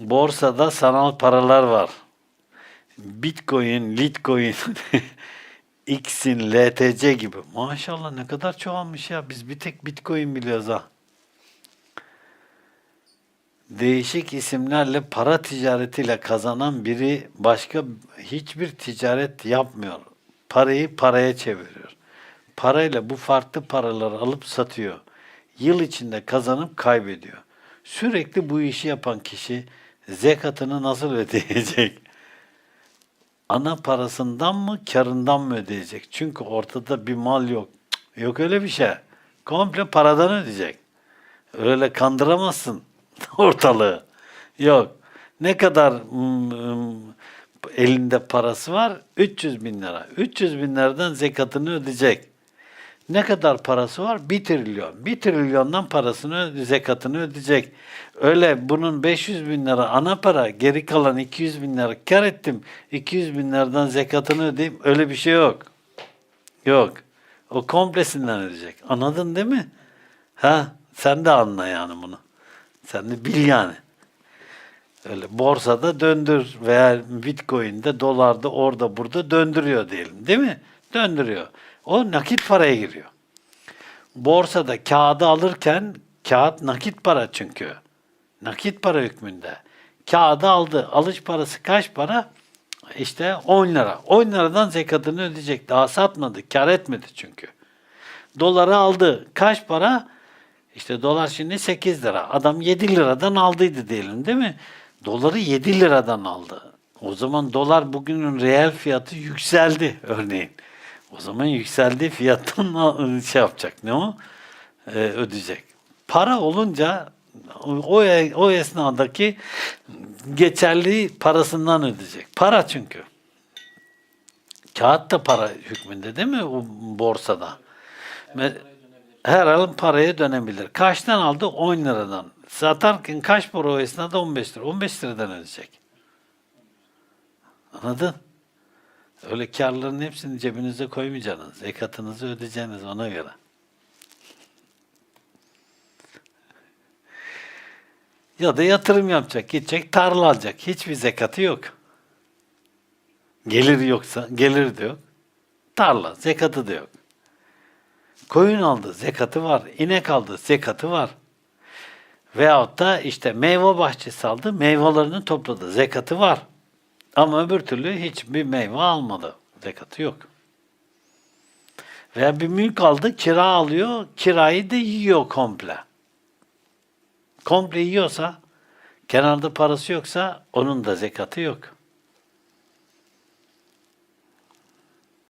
Borsada sanal paralar var. Bitcoin, Litecoin, X'in, LTC gibi. Maşallah ne kadar çoğalmış ya. Biz bir tek Bitcoin biliyoruz ha. Değişik isimlerle para ticaretiyle kazanan biri başka hiçbir ticaret yapmıyor. Parayı paraya çeviriyor. Parayla bu farklı paraları alıp satıyor. Yıl içinde kazanıp kaybediyor. Sürekli bu işi yapan kişi zekatını nasıl ödeyecek? Ana parasından mı, karından mı ödeyecek? Çünkü ortada bir mal yok. Yok öyle bir şey. Komple paradan ödeyecek. Öyle kandıramazsın ortalığı. Yok. Ne kadar mm, mm, elinde parası var? 300 bin lira. 300 bin liradan zekatını ödeyecek. Ne kadar parası var? 1 trilyon. 1 trilyondan parasını, zekatını ödeyecek. Öyle bunun 500 bin lira ana para, geri kalan 200 bin lira kar ettim. 200 bin liradan zekatını ödeyeyim. Öyle bir şey yok. Yok. O komplesinden ödeyecek. Anladın değil mi? Ha? Sen de anla yani bunu. Sen de bil yani. Öyle borsada döndür veya bitcoin'de, dolarda, orada, burada döndürüyor diyelim. Değil mi? Döndürüyor. O nakit paraya giriyor. Borsada kağıdı alırken kağıt nakit para çünkü. Nakit para hükmünde. Kağıdı aldı. Alış parası kaç para? İşte 10 lira. 10 liradan zekatını ödeyecek. Daha satmadı. Kar etmedi çünkü. Doları aldı. Kaç para? İşte dolar şimdi 8 lira. Adam 7 liradan aldıydı diyelim değil mi? Doları 7 liradan aldı. O zaman dolar bugünün reel fiyatı yükseldi örneğin. O zaman yükseldiği fiyattan şey yapacak. Ne o? Ee, ödeyecek. Para olunca o, o esnadaki geçerli parasından ödeyecek. Para çünkü. Kağıt da para hükmünde değil mi o borsada? Me- her an paraya dönebilir. Kaçtan aldı? 10 liradan. Satarken kaç para o esnada? 15 lira. 15 liradan ödeyecek. Anladın? Öyle karların hepsini cebinize koymayacaksınız. Zekatınızı ödeyeceksiniz ona göre. Ya da yatırım yapacak. Gidecek tarla alacak. Hiçbir zekatı yok. Gelir yoksa, gelir de yok. Tarla, zekatı da yok. Koyun aldı, zekatı var. İnek aldı, zekatı var. Veyahut da işte meyve bahçesi aldı, meyvelerini topladı, zekatı var. Ama öbür türlü hiçbir meyve almadı, zekatı yok. Veya bir mülk aldı, kira alıyor, kirayı da yiyor komple. Komple yiyorsa, kenarda parası yoksa onun da zekatı yok.